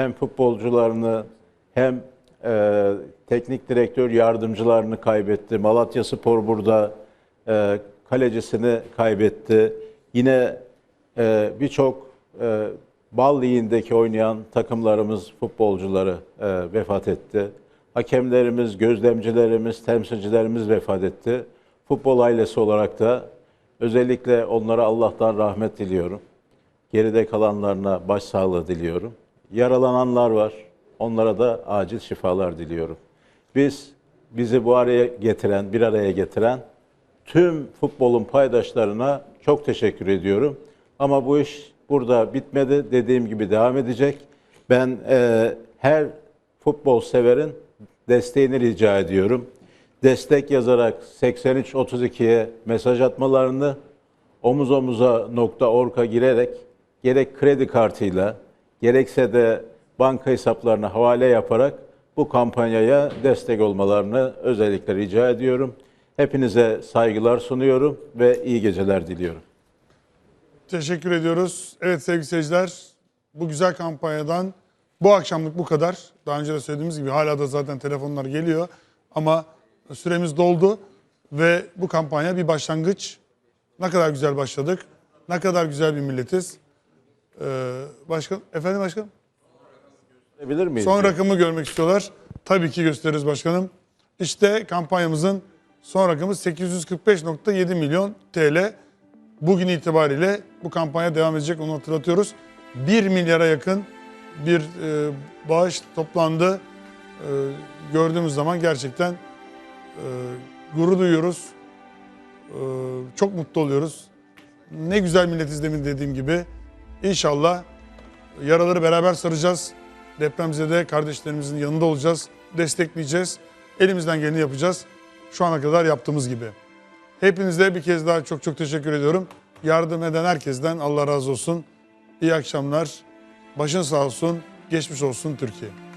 hem futbolcularını hem e, teknik direktör yardımcılarını kaybetti. Malatya Spor burada e, kalecisini kaybetti. Yine e, birçok e, bal liğindeki oynayan takımlarımız, futbolcuları e, vefat etti. Hakemlerimiz, gözlemcilerimiz, temsilcilerimiz vefat etti. Futbol ailesi olarak da özellikle onlara Allah'tan rahmet diliyorum. Geride kalanlarına başsağlığı diliyorum. Yaralananlar var. Onlara da acil şifalar diliyorum. Biz bizi bu araya getiren, bir araya getiren tüm futbolun paydaşlarına çok teşekkür ediyorum. Ama bu iş burada bitmedi. Dediğim gibi devam edecek. Ben e, her futbol severin desteğini rica ediyorum. Destek yazarak 8332'ye mesaj atmalarını omuz omuza nokta orka girerek gerek kredi kartıyla gerekse de banka hesaplarına havale yaparak bu kampanyaya destek olmalarını özellikle rica ediyorum. Hepinize saygılar sunuyorum ve iyi geceler diliyorum. Teşekkür ediyoruz. Evet sevgili seyirciler, bu güzel kampanyadan bu akşamlık bu kadar. Daha önce de söylediğimiz gibi hala da zaten telefonlar geliyor. Ama süremiz doldu ve bu kampanya bir başlangıç. Ne kadar güzel başladık. Ne kadar güzel bir milletiz. Ee, başkan, efendim başkanım? Bilir miyiz? Son rakamı görmek istiyorlar. Tabii ki gösteririz başkanım. İşte kampanyamızın son rakamı 845.7 milyon TL. Bugün itibariyle bu kampanya devam edecek onu hatırlatıyoruz. 1 milyara yakın bir e, bağış toplandı. E, gördüğümüz zaman gerçekten e, gurur duyuyoruz. E, çok mutlu oluyoruz. Ne güzel milletiz demin dediğim gibi. İnşallah yaraları beraber saracağız. Depremzede kardeşlerimizin yanında olacağız. Destekleyeceğiz. Elimizden geleni yapacağız. Şu ana kadar yaptığımız gibi. Hepinize bir kez daha çok çok teşekkür ediyorum. Yardım eden herkesten Allah razı olsun. İyi akşamlar. Başın sağ olsun. Geçmiş olsun Türkiye.